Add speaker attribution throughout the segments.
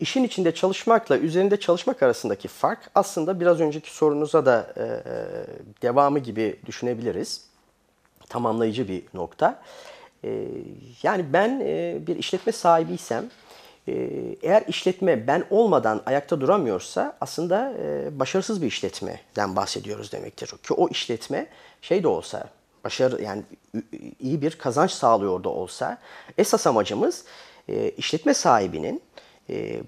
Speaker 1: işin içinde çalışmakla üzerinde çalışmak arasındaki fark aslında biraz önceki sorunuza da e, devamı gibi düşünebiliriz. Tamamlayıcı bir nokta. E, yani ben e, bir işletme sahibiysem e, eğer işletme ben olmadan ayakta duramıyorsa aslında e, başarısız bir işletmeden bahsediyoruz demektir. Ki o işletme şey de olsa başarı yani iyi bir kazanç sağlıyor da olsa esas amacımız e, işletme sahibinin e,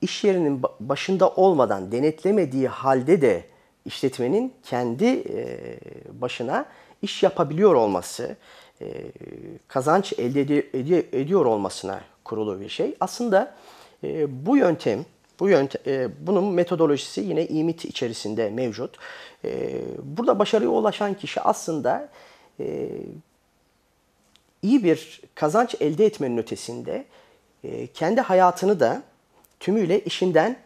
Speaker 1: iş yerinin başında olmadan denetlemediği halde de işletmenin kendi e, başına iş yapabiliyor olması, e, kazanç elde ed- ediyor olmasına kurulu bir şey. Aslında e, bu yöntem, bu yöntem, e, bunun metodolojisi yine İMIT içerisinde mevcut. E, burada başarıya ulaşan kişi aslında e, iyi bir kazanç elde etmenin ötesinde e, kendi hayatını da tümüyle işinden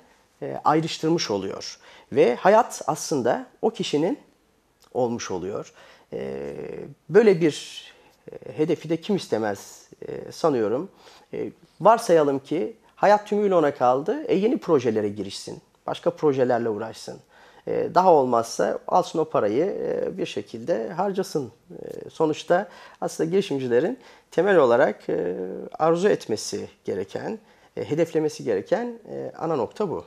Speaker 1: e, ayrıştırmış oluyor. Ve hayat aslında o kişinin olmuş oluyor. E, böyle bir hedefi de kim istemez sanıyorum. Varsayalım ki hayat tümüyle ona kaldı. E, yeni projelere girişsin. Başka projelerle uğraşsın. E, daha olmazsa alsın o parayı e, bir şekilde harcasın. E, sonuçta aslında girişimcilerin temel olarak e, arzu etmesi gereken, e, hedeflemesi gereken ana nokta bu.